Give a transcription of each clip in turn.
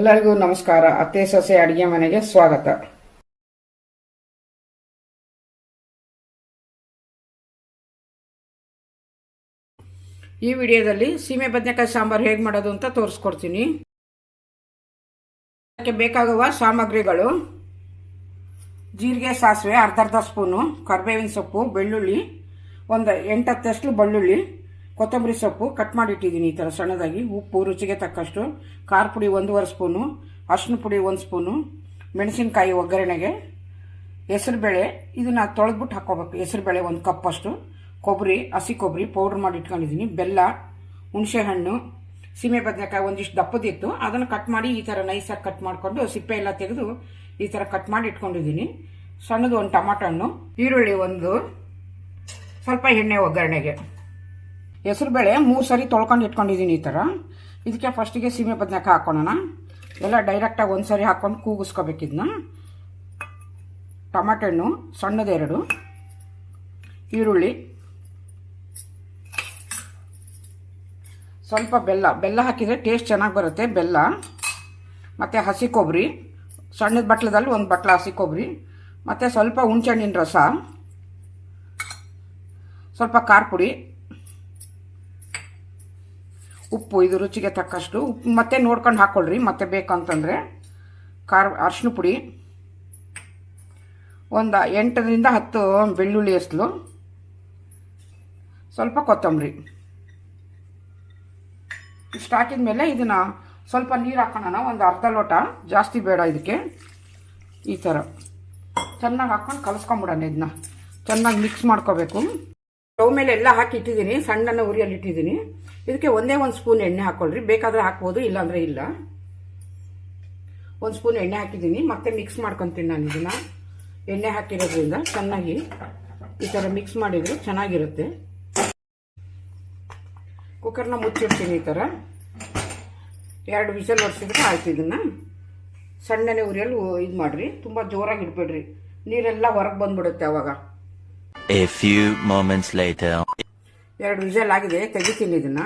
ಎಲ್ಲರಿಗೂ ನಮಸ್ಕಾರ. ಅತ್ತೆ, ಸೊಸೆ, ಅಡಿಗೆ ಮನೆಗೆ ಸ್ವಾಗತ. ಈ ವಿಡಿಯೋದಲ್ಲಿ ಸೀಮೆ ಬದನೆಕಾಯಿ ಸಾಂಬಾರು ಹೇಗೆ ಮಾಡೋದು ಅಂತ ತೋರಿಸ್ಕೊಡ್ತೀನಿ. ಅದಕ್ಕೆ ಬೇಕಾಗುವ ಸಾಮಗ್ರಿಗಳು. ಜೀರಿಗೆ, ಸಾಸಿವೆ ಅರ್ಧ ಅರ್ಧ ಸ್ಪೂನು, ಕರ್ಬೇವಿನ ಸೊಪ್ಪು, ಬೆಳ್ಳುಳ್ಳಿ, ಒಂದು ಎಂಟತ್ತಷ್ಟು ಬೆಳ್ಳುಳ್ಳಿ ಕೊತ್ತಂಬರಿ ಸೊಪ್ಪು ಕಟ್ ಮಾಡಿ ಇಟ್ಟಿದ್ದೀನಿ ಈ ಥರ ಸಣ್ಣದಾಗಿ. ಉಪ್ಪು, ರುಚಿಗೆ ತಕ್ಕಷ್ಟು. ಖಾರ ಪುಡಿ ಒಂದೂವರೆ ಸ್ಪೂನು. ಅರ್ಶಿನ ಪುಡಿ ಒಂದು ಸ್ಪೂನು. ಮೆಣಸಿನಕಾಯಿ ಒಗ್ಗರಣೆಗೆ. ಹೆಸರುಬೇಳೆ ಇದನ್ನು ತೊಳೆದ್ಬಿಟ್ಟು ಹಾಕ್ಕೋಬೇಕು. ಹೆಸರುಬೇಳೆ ಒಂದು ಕಪ್ಪಷ್ಟು ಕೊಬ್ಬರಿ, ಹಸಿ ಕೊಬ್ಬರಿ ಪೌಡ್ರ್ ಮಾಡಿ ಇಟ್ಕೊಂಡಿದ್ದೀನಿ ಬೆಲ್ಲ ಹುಣಸೆಹಣ್ಣು ಸೀಮೆ ಬದನೆಕಾಯಿ ಒಂದಿಷ್ಟು ದಪ್ಪದಿತ್ತು ಅದನ್ನು ಕಟ್ ಮಾಡಿ ಈ ಥರ ನೈಸಾಗಿ ಕಟ್ ಮಾಡಿಕೊಂಡು ಸಿಪ್ಪೆ ಎಲ್ಲ ತೆಗೆದು ಈ ಥರ ಕಟ್ ಮಾಡಿ ಇಟ್ಕೊಂಡಿದ್ದೀನಿ. ಸಣ್ಣದು ಒಂದು ಟಮಾಟೊ ಹಣ್ಣು. ಈರುಳ್ಳಿ ಒಂದು. ಸ್ವಲ್ಪ ಎಣ್ಣೆ ಒಗ್ಗರಣೆಗೆ. ಹೆಸರುಬೇಳೆ ಮೂರು ಸರಿ ತೊಳ್ಕೊಂಡು ಇಟ್ಕೊಂಡಿದ್ದೀನಿ ಈ ಥರ ಇದಕ್ಕೆ ಫಸ್ಟಿಗೆ ಸೀಮೆ ಬದನೆಕಾಯಿ ಹಾಕೋಣ ಎಲ್ಲ ಡೈರೆಕ್ಟಾಗಿ ಒಂದು ಸರಿ ಹಾಕ್ಕೊಂಡು ಕೂಗಿಸ್ಕೋಬೇಕಿದ್ನ ಟಮಾಟೊ ಹಣ್ಣು ಸಣ್ಣದೆರಡು ಈರುಳ್ಳಿ. ಸ್ವಲ್ಪ ಬೆಲ್ಲ ಬೆಲ್ಲ ಹಾಕಿದರೆ ಟೇಸ್ಟ್ ಚೆನ್ನಾಗಿ ಬರುತ್ತೆ, ಬೆಲ್ಲ. ಮತ್ತು ಹಸಿ ಕೊಬ್ಬರಿ ಸಣ್ಣದ ಬಟ್ಲದಲ್ಲಿ ಒಂದು ಬಟ್ಲ ಹಸಿ ಕೊಬ್ಬರಿ ಮತ್ತು ಸ್ವಲ್ಪ ಹುಣ್ಸೆಹಣ್ಣಿನ ರಸ. ಸ್ವಲ್ಪ ಖಾರ ಪುಡಿ. ಉಪ್ಪು, ಇದು ರುಚಿಗೆ ತಕ್ಕಷ್ಟು ಉಪ್ಪು ಮತ್ತೆ ನೋಡ್ಕೊಂಡು ಹಾಕ್ಕೊಳ್ರಿ ಮತ್ತೆ ಬೇಕಂತಂದರೆ ಖಾರ ಅರ್ಶಿನ ಪುಡಿ. ಒಂದು ಎಂಟರಿಂದ ಹತ್ತು ಬೆಳ್ಳುಳ್ಳಿ ಎಸ್ಲು ಸ್ವಲ್ಪ ಕೊತ್ತಂಬರಿ. ಇಷ್ಟು ಹಾಕಿದ ಮೇಲೆ ಇದನ್ನು ಸ್ವಲ್ಪ ನೀರು ಹಾಕೋಣ ಒಂದು ಅರ್ಧ ಲೋಟ. ಜಾಸ್ತಿ ಬೇಡ ಇದಕ್ಕೆ. ಈ ಥರ ಚೆನ್ನಾಗಿ ಹಾಕ್ಕೊಂಡು ಕಲಸ್ಕೊಂಬಿಡೋಣ ಇದನ್ನ. ಚೆನ್ನಾಗಿ ಮಿಕ್ಸ್ ಮಾಡ್ಕೋಬೇಕು. ಸ್ಟವ್ ಮೇಲೆ ಎಲ್ಲ ಹಾಕಿ ಇಟ್ಟಿದ್ದೀನಿ, ಸಣ್ಣನ ಉರಿಯಲ್ಲಿ ಇಟ್ಟಿದ್ದೀನಿ. ಇದಕ್ಕೆ ಒಂದೇ ಒಂದು ಸ್ಪೂನ್ ಎಣ್ಣೆ ಹಾಕೊಳ್ರಿ. ಬೇಕಾದರೆ ಹಾಕ್ಬೋದು, ಇಲ್ಲಾಂದರೆ ಇಲ್ಲ. ಒಂದು ಸ್ಪೂನ್ ಎಣ್ಣೆ ಹಾಕಿದ್ದೀನಿ. ಮತ್ತೆ ಮಿಕ್ಸ್ ಮಾಡ್ಕೊತೀನಿ ನಾನು ಇದನ್ನು. ಎಣ್ಣೆ ಹಾಕಿರೋದ್ರಿಂದ ಚೆನ್ನಾಗಿ ಈ ಥರ ಮಿಕ್ಸ್ ಮಾಡಿದರೆ ಚೆನ್ನಾಗಿರುತ್ತೆ. ಕುಕ್ಕರ್ನ ಮುಚ್ಚಿಡ್ತೀನಿ ಈ ಥರ ಎರಡು ವಿಷಲ್ ಒರೆಸಿದ್ರೆ ಆಯ್ತು ಇದನ್ನು. ಸಣ್ಣನೆ ಉರಿಯಲ್ಲಿ ಇದು ಮಾಡಿರಿ. ತುಂಬ ಜೋರಾಗಿ ಇಡಬೇಡ್ರಿ. ನೀರೆಲ್ಲ ಹೊರಗೆ ಬಂದ್ಬಿಡುತ್ತೆ ಅವಾಗ. A few moments later. ಎರಡು ವಿಷಲ್ ಆಗಿದೆ, ತೆಗಿತೀನಿ ಇದನ್ನ.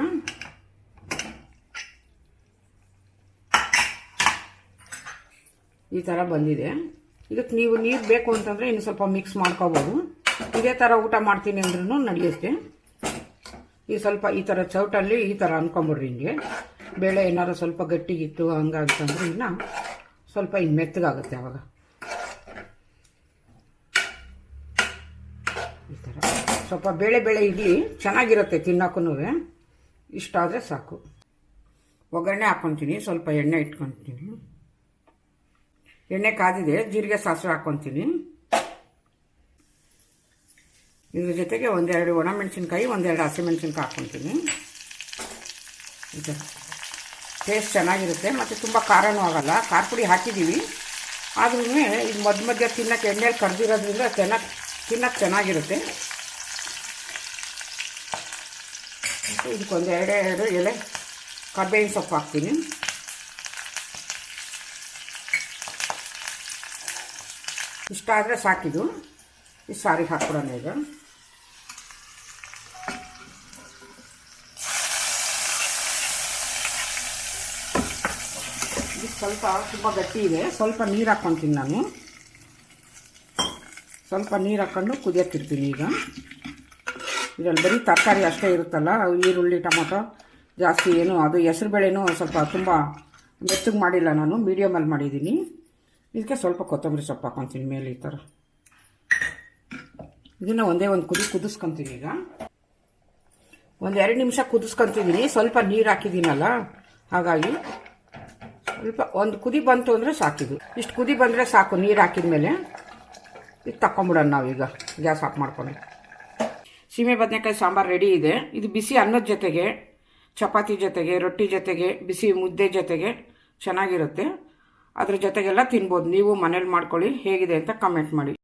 ಈ ಥರ ಬಂದಿದೆ. ಇದಕ್ಕೆ ನೀವು ನೀರು ಬೇಕು ಅಂತಂದರೆ ಇನ್ನು ಸ್ವಲ್ಪ ಮಿಕ್ಸ್ ಮಾಡ್ಕೋಬೋದು. ಇದೇ ಥರ ಊಟ ಮಾಡ್ತೀನಿ ಅಂದ್ರೂ ನಡೆಯುತ್ತೆ ಈ ಸ್ವಲ್ಪ ಈ ಥರ ಚೌಟಲ್ಲಿ ಈ ಥರ ಅನ್ಕೊಂಬಿಡ್ರಿ ಹಿಂಗೆ. ಬೇಳೆ ಏನಾರು ಸ್ವಲ್ಪ ಗಟ್ಟಿಗಿತ್ತು ಹಂಗಂತಂದ್ರೆ ಇನ್ನು ಸ್ವಲ್ಪ ಇನ್ನು ಮೆತ್ತಗಾಗುತ್ತೆ ಅವಾಗ. ಈ ಥರ ಸ್ವಲ್ಪ ಬೇಳೆ ಬೇಳೆ ಇಡ್ಲಿ ಚೆನ್ನಾಗಿರುತ್ತೆ ತಿನ್ನೋಕ್ಕೂ ಇಷ್ಟಾದರೆ ಸಾಕು. ಒಗ್ಗರಣೆ ಹಾಕ್ಕೊತೀನಿ ಸ್ವಲ್ಪ ಎಣ್ಣೆ ಇಟ್ಕೊತೀನಿ. ಎಣ್ಣೆ ಕಾದಿದೆ, ಜೀರಿಗೆ ಸಾಸಿವೆ ಹಾಕ್ಕೊತೀನಿ ಇದ್ರ ಜೊತೆಗೆ ಒಂದೆರಡು ಒಣಮೆಣಸಿನ್ಕಾಯಿ, ಒಂದೆರಡು ಹಸಿಮೆಣಸಿನ್ಕಾಯಿ ಹಾಕ್ಕೊತೀನಿ ಈ ಥರ ಟೇಸ್ಟ್ ಚೆನ್ನಾಗಿರುತ್ತೆ, ಮತ್ತು ತುಂಬ ಖಾರನೂ ಆಗಲ್ಲ. ಖಾರ ಪುಡಿ ಹಾಕಿದ್ದೀವಿ. ಆದ್ರೂ ಇದು ಮಧ್ಯ ಮಧ್ಯ ತಿನ್ನೋಕ್ಕೆ ಎಣ್ಣೆಲಿ ಕರೆದಿರೋದ್ರಿಂದ ಚೆನ್ನಾಗಿ ತಿನ್ನೋಕ್ಕೆ ಚೆನ್ನಾಗಿರುತ್ತೆ. ಇದಕ್ಕೊಂದು ಎರಡೇ ಎರಡು ಎಲೆ, ಕರ್ಬೇವಿನ ಸೊಪ್ಪು ಹಾಕ್ತೀನಿ. ಇಷ್ಟ ಆದರೆ ಸಾಕಿದು ಈ ಸಾರಿಗೆ ಹಾಕ್ಬಿಡೋಣ ಈಗ. ಇದು ಸ್ವಲ್ಪ ತುಂಬ ಗಟ್ಟಿ ಇದೆ. ಸ್ವಲ್ಪ ನೀರು ಹಾಕ್ಕೊತೀನಿ ನಾನು. ಸ್ವಲ್ಪ ನೀರು ಹಾಕ್ಕೊಂಡು ಕುದಿಯೋಕ್ಕಿಡ್ತೀನಿ ಈಗ. ಇದರಲ್ಲಿ ಬರೀ ತರಕಾರಿ ಅಷ್ಟೇ ಇರುತ್ತಲ್ಲ, ಈರುಳ್ಳಿ, ಟೊಮೊಟೊ, ಜಾಸ್ತಿ ಏನು, ಅದು ಹೆಸ್ರು ಬೇಳೆನೂ ಸ್ವಲ್ಪ ತುಂಬ ಮೆತ್ತಗೆ ಮಾಡಿಲ್ಲ ನಾನು ಮೀಡಿಯಮಲ್ಲಿ ಮಾಡಿದ್ದೀನಿ. ಇದಕ್ಕೆ ಸ್ವಲ್ಪ ಕೊತ್ತಂಬರಿ ಸೊಪ್ಪು ಹಾಕ್ಕೊತೀನಿ ಮೇಲೆ ಈ ಥರ ಇದನ್ನು ಒಂದೇ ಒಂದು ಕುದಿ ಕುದಿಸ್ಕೊತೀನಿ ಈಗ. ಒಂದು ಎರಡು ನಿಮಿಷ ಕುದಿಸ್ಕೊತಿದ್ದೀನಿ ಸ್ವಲ್ಪ ನೀರು ಹಾಕಿದ್ದೀನಲ್ಲ, ಹಾಗಾಗಿ ಸ್ವಲ್ಪ ಒಂದು ಕುದಿ ಬಂತು ಅಂದರೆ ಸಾಕಿದು ಇಷ್ಟು ಕುದಿ ಬಂದರೆ ಸಾಕು, ನೀರು ಹಾಕಿದ ಇದು ತಗೊಂಬಿಡೋಣ ನಾವೀಗ. ಗ್ಯಾಸ್ ಆಫ್ ಮಾಡ್ಕೊಂಡು ಸೀಮೆ ಬದನೆಕಾಯಿ ಸಾಂಬಾರು ರೆಡಿ ಇದೆ. ಇದು ಬಿಸಿ ಅನ್ನದ ಜೊತೆಗೆ, ಚಪಾತಿ ಜೊತೆಗೆ, ರೊಟ್ಟಿ ಜೊತೆಗೆ, ಬಿಸಿ ಮುದ್ದೆ ಜೊತೆಗೆ ಚೆನ್ನಾಗಿರುತ್ತೆ. ಅದ್ರ ಜೊತೆಗೆಲ್ಲ ತಿನ್ಬೋದು. ನೀವು ಮನೇಲಿ ಮಾಡ್ಕೊಳ್ಳಿ. ಹೇಗಿದೆ ಅಂತ ಕಮೆಂಟ್ ಮಾಡಿ.